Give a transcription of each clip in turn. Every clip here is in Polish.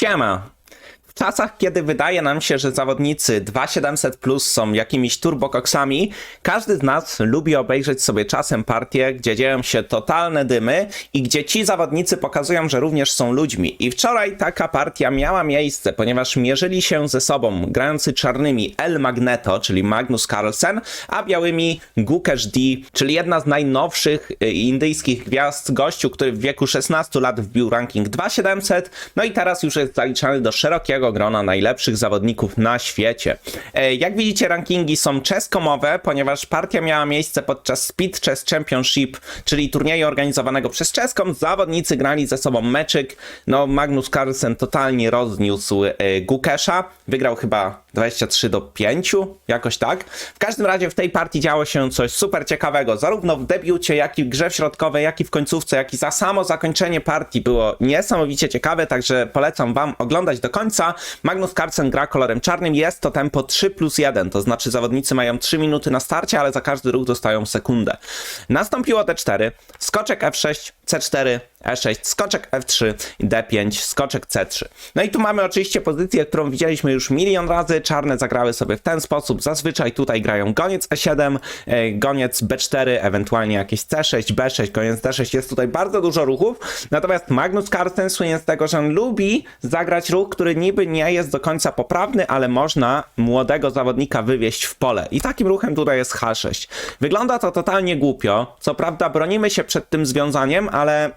Shamo W czasach, kiedy wydaje nam się, że zawodnicy 2700 plus są jakimiś turbokoksami, każdy z nas lubi obejrzeć sobie czasem partie, gdzie dzieją się totalne dymy i gdzie ci zawodnicy pokazują, że również są ludźmi. I wczoraj taka partia miała miejsce, ponieważ mierzyli się ze sobą grający czarnymi El Magneto, czyli Magnus Carlsen, a białymi Gukesh D, czyli jedna z najnowszych y, indyjskich gwiazd, gościu, który w wieku 16 lat wbił ranking 2700, no i teraz już jest zaliczany do szerokiego grona najlepszych zawodników na świecie. E, Jak widzicie, rankingi są czeskomowe, ponieważ partia miała miejsce podczas Speed Chess Championship, czyli turnieju organizowanego przez czeską. Zawodnicy grali ze sobą meczyk. No, Magnus Carlsen totalnie rozniósł e, Gukesza. Wygrał chyba 23 do 5, jakoś tak. W każdym razie w tej partii działo się coś super ciekawego. Zarówno w debiucie, jak i w grze w środkowej, jak i w końcówce, jak i za samo zakończenie partii było niesamowicie ciekawe, także polecam wam oglądać do końca. Magnus Carlsen gra kolorem czarnym, jest to tempo 3 plus 1, to znaczy zawodnicy mają 3 minuty na starcie, ale za każdy ruch dostają sekundę. Nastąpiło D4, skoczek F6, C4, E6, skoczek F3, D5, skoczek C3. No i tu mamy oczywiście pozycję, którą widzieliśmy już milion razy. Czarne zagrały sobie w ten sposób. Zazwyczaj tutaj grają goniec E7, e, goniec B4, ewentualnie jakieś C6, B6, goniec D6. Jest tutaj bardzo dużo ruchów. Natomiast Magnus Carlsen słynie z tego, że on lubi zagrać ruch, który niby nie jest do końca poprawny, ale można młodego zawodnika wywieźć w pole. I takim ruchem tutaj jest H6. Wygląda to totalnie głupio. Co prawda bronimy się przed tym związaniem, ale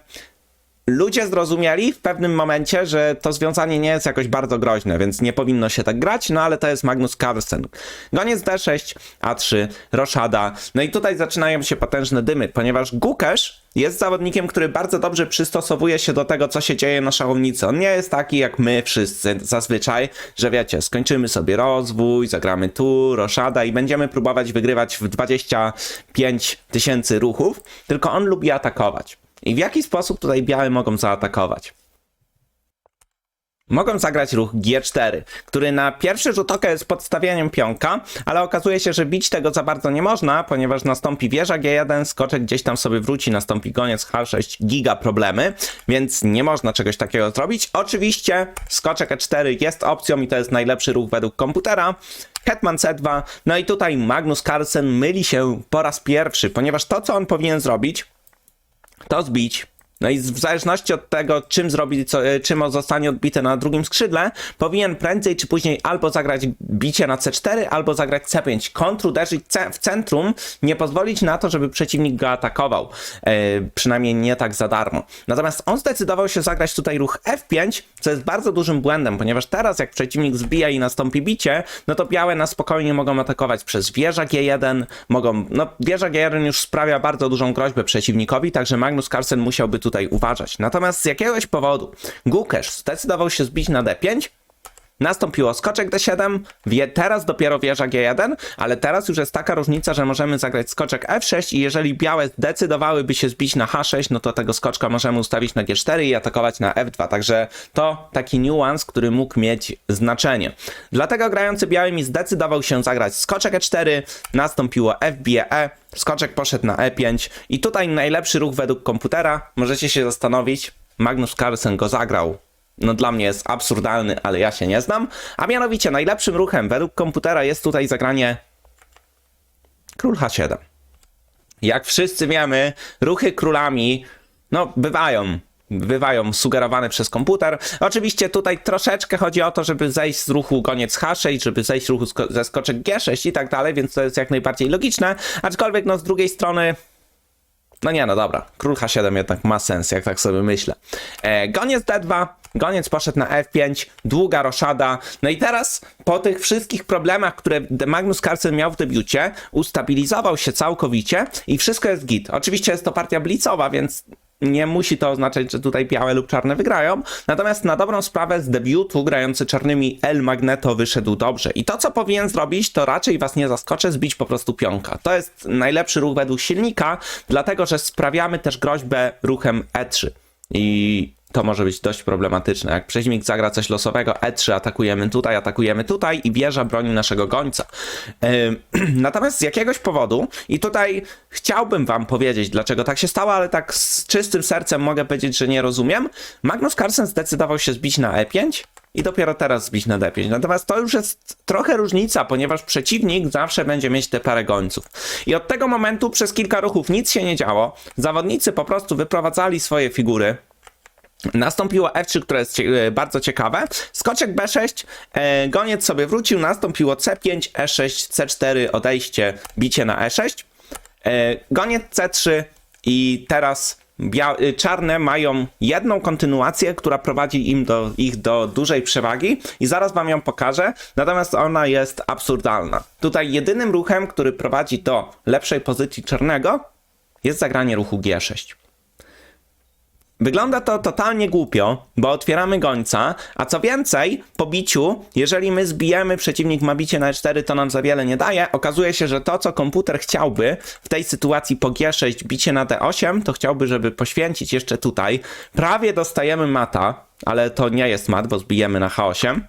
ludzie zrozumieli w pewnym momencie, że to związanie nie jest jakoś bardzo groźne, więc nie powinno się tak grać, no ale to jest Magnus Carlsen. Goniec D6, A3, Roszada. No i tutaj zaczynają się potężne dymy, ponieważ Gukesz jest zawodnikiem, który bardzo dobrze przystosowuje się do tego, co się dzieje na szachownicy. On nie jest taki jak my wszyscy zazwyczaj, że wiecie, skończymy sobie rozwój, zagramy tu, Roszada i będziemy próbować wygrywać w 25 tysięcy ruchów, tylko on lubi atakować. I w jaki sposób tutaj białe mogą zaatakować? Mogą zagrać ruch G4, który na pierwszy rzut oka jest podstawieniem pionka, ale okazuje się, że bić tego za bardzo nie można, ponieważ nastąpi wieża G1, skoczek gdzieś tam sobie wróci, nastąpi goniec H6, giga problemy, więc nie można czegoś takiego zrobić. Oczywiście skoczek E4 jest opcją i to jest najlepszy ruch według komputera. Hetman C2, no i tutaj Magnus Carlsen myli się po raz pierwszy, ponieważ to, co on powinien zrobić, to zbić. No i w zależności od tego, czym zrobi, co, e, czym zostanie odbite na drugim skrzydle, powinien prędzej czy później albo zagrać bicie na C4, albo zagrać C5. Kontruderzyć ce- w centrum, nie pozwolić na to, żeby przeciwnik go atakował. E, przynajmniej nie tak za darmo. Natomiast on zdecydował się zagrać tutaj ruch F5, co jest bardzo dużym błędem, ponieważ teraz jak przeciwnik zbija i nastąpi bicie, no to białe na spokojnie mogą atakować przez wieża G1, mogą, no wieża G1 już sprawia bardzo dużą groźbę przeciwnikowi, także Magnus Carlsen musiałby tutaj uważać. Natomiast z jakiegoś powodu Gukesz zdecydował się zbić na D5, Nastąpiło skoczek D7, wie, teraz dopiero wieża G1, ale teraz już jest taka różnica, że możemy zagrać skoczek F6 i jeżeli białe zdecydowałyby się zbić na H6, no to tego skoczka możemy ustawić na G4 i atakować na F2, także to taki niuans, który mógł mieć znaczenie. Dlatego grający białymi zdecydował się zagrać skoczek E4, nastąpiło FBE, skoczek poszedł na E5 i tutaj najlepszy ruch według komputera, możecie się zastanowić, Magnus Carlsen go zagrał no dla mnie jest absurdalny, ale ja się nie znam. A mianowicie najlepszym ruchem według komputera jest tutaj zagranie król H7. Jak wszyscy wiemy, ruchy królami, no bywają. Bywają sugerowane przez komputer. Oczywiście tutaj troszeczkę chodzi o to, żeby zejść z ruchu goniec H6, żeby zejść z ruchu ze skoczek G6 i tak dalej, więc to jest jak najbardziej logiczne. Aczkolwiek, no z drugiej strony, no nie, no dobra. Król H7 jednak ma sens, jak tak sobie myślę. E, goniec D2, goniec poszedł na F5, długa roszada. No i teraz po tych wszystkich problemach, które Magnus Carlsen miał w debiucie, ustabilizował się całkowicie i wszystko jest git. Oczywiście jest to partia blicowa, więc nie musi to oznaczać, że tutaj białe lub czarne wygrają. Natomiast na dobrą sprawę z debiutu grający czarnymi El Magneto wyszedł dobrze. I to, co powinien zrobić, to raczej was nie zaskoczę, zbić po prostu pionka. To jest najlepszy ruch według silnika, dlatego że sprawiamy też groźbę ruchem E3. I to może być dość problematyczne. Jak przeciwnik zagra coś losowego, E3 atakujemy tutaj, atakujemy tutaj i wieża broni naszego gońca. Natomiast z jakiegoś powodu, i tutaj chciałbym wam powiedzieć, dlaczego tak się stało, ale tak z czystym sercem mogę powiedzieć, że nie rozumiem. Magnus Carlsen zdecydował się zbić na E5, i dopiero teraz zbić na D5. Natomiast to już jest trochę różnica, ponieważ przeciwnik zawsze będzie mieć te parę gońców. I od tego momentu przez kilka ruchów nic się nie działo. Zawodnicy po prostu wyprowadzali swoje figury. Nastąpiło F3, które jest e, bardzo ciekawe. Skoczek B6, e, goniec sobie wrócił, nastąpiło C5, E6, C4, odejście, bicie na E6. E, goniec C3 i teraz czarne mają jedną kontynuację, która prowadzi im do, ich do dużej przewagi i zaraz wam ją pokażę, natomiast ona jest absurdalna. Tutaj jedynym ruchem, który prowadzi do lepszej pozycji czarnego jest zagranie ruchu G6. Wygląda to totalnie głupio, bo otwieramy gońca, a co więcej, po biciu, jeżeli my zbijemy, przeciwnik ma bicie na E4, to nam za wiele nie daje. Okazuje się, że to, co komputer chciałby w tej sytuacji po G6, bicie na D8, to chciałby, żeby poświęcić jeszcze tutaj. Prawie dostajemy mata, ale to nie jest mat, bo zbijemy na H8.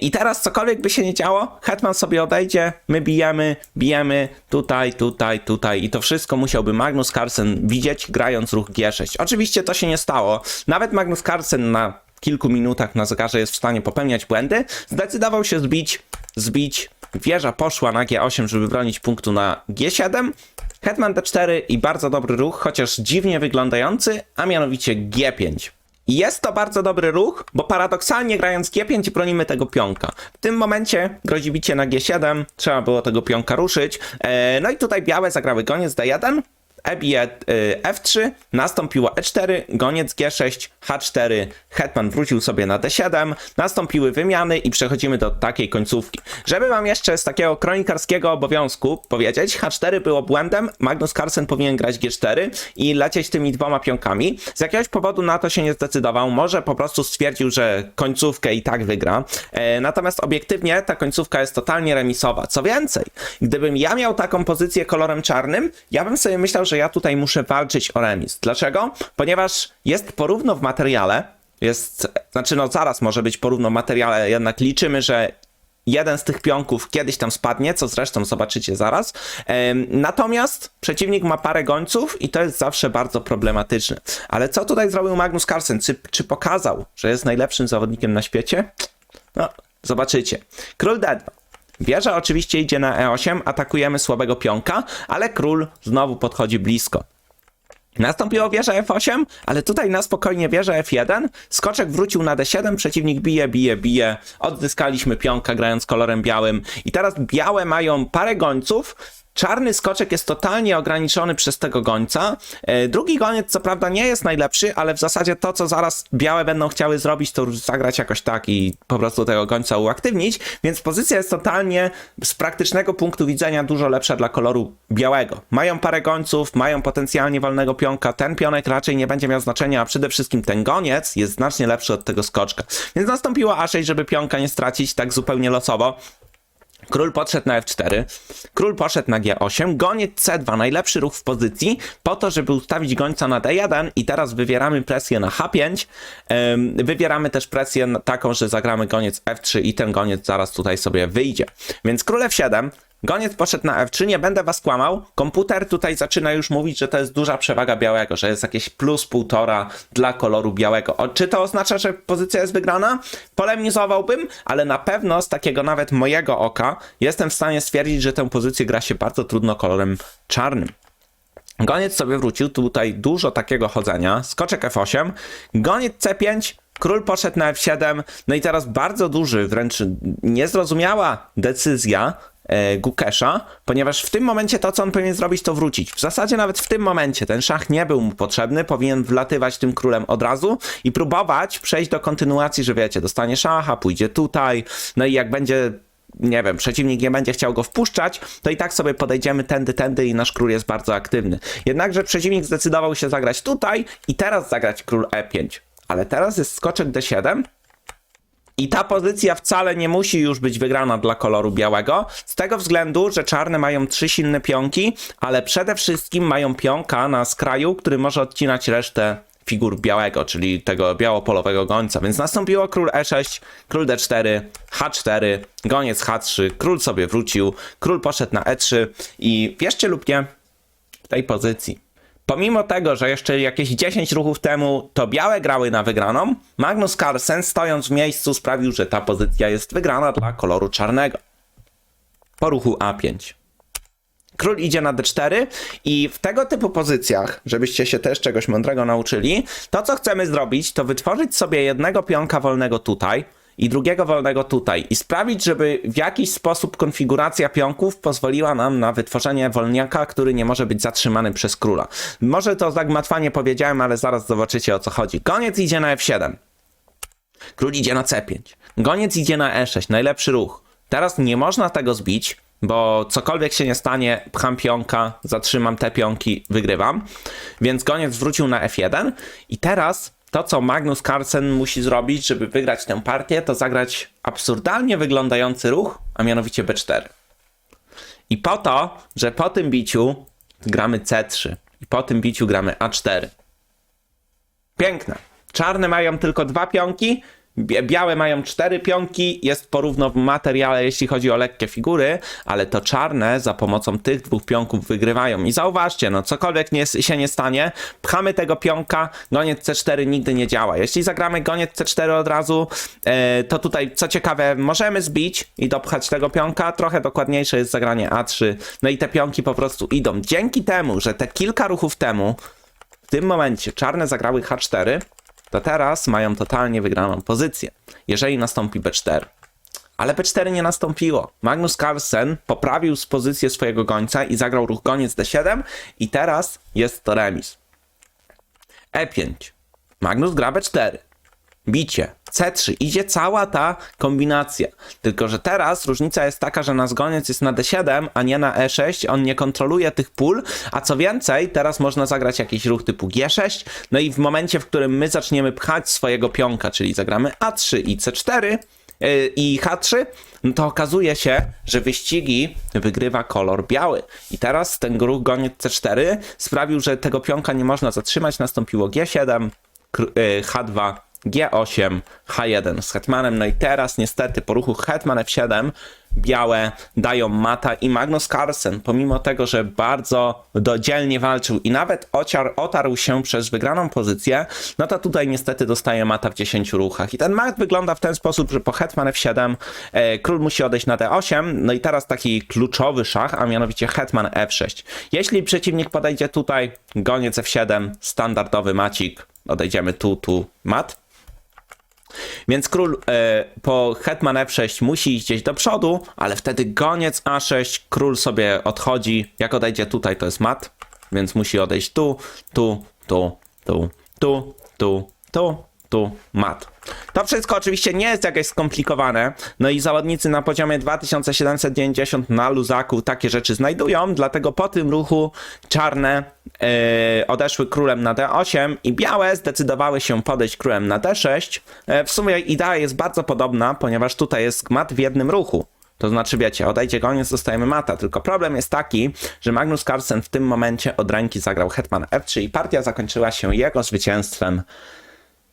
I teraz cokolwiek by się nie działo, Hetman sobie odejdzie, my bijemy, bijemy tutaj, tutaj, tutaj i to wszystko musiałby Magnus Carlsen widzieć grając ruch G6. Oczywiście to się nie stało. Nawet Magnus Carlsen na kilku minutach na zegarze jest w stanie popełniać błędy. Zdecydował się zbić, zbić. Wieża poszła na G8, żeby bronić punktu na G7. Hetman D4 i bardzo dobry ruch, chociaż dziwnie wyglądający, a mianowicie G5. Jest to bardzo dobry ruch, bo paradoksalnie grając G5 bronimy tego pionka. W tym momencie grozi bicie na G7, trzeba było tego pionka ruszyć. E, no i tutaj białe zagrały goniec D1, E e, F3, nastąpiło E4, goniec G6, H4, hetman wrócił sobie na D7, nastąpiły wymiany i przechodzimy do takiej końcówki. Żeby wam jeszcze z takiego kronikarskiego obowiązku powiedzieć, H4 było błędem, Magnus Carlsen powinien grać G4 i lecieć tymi dwoma pionkami. Z jakiegoś powodu na to się nie zdecydował, może po prostu stwierdził, że końcówkę i tak wygra. E, natomiast obiektywnie ta końcówka jest totalnie remisowa. Co więcej, gdybym ja miał taką pozycję kolorem czarnym, ja bym sobie myślał, że ja tutaj muszę walczyć o remis. Dlaczego? Ponieważ jest porówno w materiale, jest, znaczy no zaraz może być porówno w materiale, jednak liczymy, że jeden z tych pionków kiedyś tam spadnie, co zresztą zobaczycie zaraz. Natomiast przeciwnik ma parę gońców i to jest zawsze bardzo problematyczne. Ale co tutaj zrobił Magnus Carlsen? Czy, czy pokazał, że jest najlepszym zawodnikiem na świecie? No, zobaczycie. Król D2. Wieża oczywiście idzie na E8, atakujemy słabego pionka, ale król znowu podchodzi blisko. Nastąpiło wieża F8, ale tutaj na spokojnie wieża F1. Skoczek wrócił na D7, przeciwnik bije, bije, bije. Odzyskaliśmy pionka grając kolorem białym. I teraz białe mają parę gońców. Czarny skoczek jest totalnie ograniczony przez tego gońca. E, Drugi goniec co prawda nie jest najlepszy, ale w zasadzie to, co zaraz białe będą chciały zrobić, to zagrać jakoś tak i po prostu tego gońca uaktywnić, więc pozycja jest totalnie z praktycznego punktu widzenia dużo lepsza dla koloru białego. Mają parę gońców, mają potencjalnie wolnego pionka, ten pionek raczej nie będzie miał znaczenia, a przede wszystkim ten goniec jest znacznie lepszy od tego skoczka. Więc nastąpiło A6, żeby pionka nie stracić tak zupełnie losowo. Król podszedł na F4, król poszedł na G8, goniec C2, najlepszy ruch w pozycji, po to, żeby ustawić gońca na D1 i teraz wywieramy presję na H5, Ym, wywieramy też presję taką, że zagramy goniec F3 i ten goniec zaraz tutaj sobie wyjdzie. Więc król F7, Goniec poszedł na F3, nie będę was kłamał. Komputer tutaj zaczyna już mówić, że to jest duża przewaga białego, że jest jakieś plus półtora dla koloru białego. O, czy to oznacza, że pozycja jest wygrana? Polemizowałbym, ale na pewno z takiego nawet mojego oka jestem w stanie stwierdzić, że tę pozycję gra się bardzo trudno kolorem czarnym. Goniec sobie wrócił, tutaj dużo takiego chodzenia. Skoczek F8, goniec C5, król poszedł na F7, no i teraz bardzo duży, wręcz niezrozumiała decyzja e, Gukesza, ponieważ w tym momencie to, co on powinien zrobić, to wrócić. W zasadzie nawet w tym momencie ten szach nie był mu potrzebny, powinien wlatywać tym królem od razu i próbować przejść do kontynuacji, że wiecie, dostanie szacha, pójdzie tutaj, no i jak będzie nie wiem, przeciwnik nie będzie chciał go wpuszczać, to i tak sobie podejdziemy tędy, tędy i nasz król jest bardzo aktywny. Jednakże przeciwnik zdecydował się zagrać tutaj i teraz zagrać król E5. Ale teraz jest skoczek D7 i ta pozycja wcale nie musi już być wygrana dla koloru białego, z tego względu, że czarne mają trzy silne pionki, ale przede wszystkim mają pionka na skraju, który może odcinać resztę figur białego, czyli tego białopolowego gońca. Więc nastąpiło król E6, król D4, H4, goniec H3, król sobie wrócił, król poszedł na E3 i wierzcie lub nie, w tej pozycji Pomimo tego, że jeszcze jakieś 10 ruchów temu to białe grały na wygraną, Magnus Carlsen stojąc w miejscu sprawił, że ta pozycja jest wygrana dla koloru czarnego. Po ruchu A5. Król idzie na D4 i w tego typu pozycjach, żebyście się też czegoś mądrego nauczyli, to co chcemy zrobić, to wytworzyć sobie jednego pionka wolnego tutaj i drugiego wolnego tutaj i sprawić, żeby w jakiś sposób konfiguracja pionków pozwoliła nam na wytworzenie wolniaka, który nie może być zatrzymany przez króla. Może to zagmatwanie powiedziałem, ale zaraz zobaczycie o co chodzi. Koniec idzie na F7. Król idzie na C5. Goniec idzie na E6. Najlepszy ruch. Teraz nie można tego zbić, bo cokolwiek się nie stanie, pcham pionka, zatrzymam te pionki, wygrywam. Więc goniec wrócił na F1 i teraz to, co Magnus Carlsen musi zrobić, żeby wygrać tę partię, to zagrać absurdalnie wyglądający ruch, a mianowicie B4. I po to, że po tym biciu gramy C3 i po tym biciu gramy A4. Piękne. Czarne mają tylko dwa pionki, białe mają cztery pionki, jest porówno w materiale, jeśli chodzi o lekkie figury, ale to czarne za pomocą tych dwóch pionków wygrywają. I zauważcie, no cokolwiek nie, się nie stanie, pchamy tego pionka, goniec C4 nigdy nie działa. Jeśli zagramy goniec C4 od razu, e, to tutaj, co ciekawe, możemy zbić i dopchać tego pionka, trochę dokładniejsze jest zagranie A3, no i te pionki po prostu idą. Dzięki temu, że te kilka ruchów temu w tym momencie czarne zagrały H4, to teraz mają totalnie wygraną pozycję, jeżeli nastąpi B4. Ale B4 nie nastąpiło. Magnus Carlsen poprawił pozycję swojego gońca i zagrał ruch goniec D7 i teraz jest to remis. E5. Magnus gra B4. Bicie. C3. Idzie cała ta kombinacja. Tylko, że teraz różnica jest taka, że nasz goniec jest na D7, a nie na E6. On nie kontroluje tych pól, a co więcej, teraz można zagrać jakiś ruch typu G6. No i w momencie, w którym my zaczniemy pchać swojego pionka, czyli zagramy A3 i C4 yy, i H3, no to okazuje się, że wyścigi wygrywa kolor biały. I teraz ten ruch goniec C4 sprawił, że tego pionka nie można zatrzymać. Nastąpiło G7, kr- yy, H2, G8, H1 z hetmanem. No i teraz niestety po ruchu hetman F7 białe dają mata i Magnus Carlsen, pomimo tego, że bardzo dodzielnie walczył i nawet ociar, otarł się przez wygraną pozycję, no to tutaj niestety dostaje mata w 10 ruchach. I ten mat wygląda w ten sposób, że po hetman F7 e, król musi odejść na D8, no i teraz taki kluczowy szach, a mianowicie hetman F6. Jeśli przeciwnik podejdzie tutaj, goniec F7, standardowy macik, odejdziemy tu, tu, mat. Więc król e, po hetman f6 musi iść gdzieś do przodu, ale wtedy goniec a6, król sobie odchodzi. Jak odejdzie tutaj, to jest mat, więc musi odejść tu, tu, tu, tu, tu, tu, tu, To wszystko oczywiście nie jest jakieś skomplikowane, no i zawodnicy na poziomie 2790 na luzaku takie rzeczy znajdują, dlatego po tym ruchu czarne e, odeszły królem na d8 i białe zdecydowały się podejść królem na d6. E, w sumie idea jest bardzo podobna, ponieważ tutaj jest mat w jednym ruchu. To znaczy, wiecie, odejdzie goniec, dostajemy mata. Tylko problem jest taki, że Magnus Carlsen w tym momencie od ręki zagrał hetman f3 i partia zakończyła się jego zwycięstwem.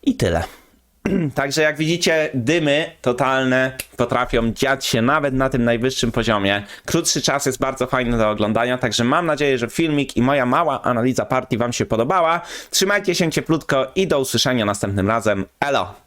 I tyle. Także jak widzicie, dymy totalne potrafią dziać się nawet na tym najwyższym poziomie. Krótszy czas jest bardzo fajny do oglądania, także mam nadzieję, że filmik i moja mała analiza partii Wam się podobała. Trzymajcie się cieplutko i do usłyszenia następnym razem. Elo!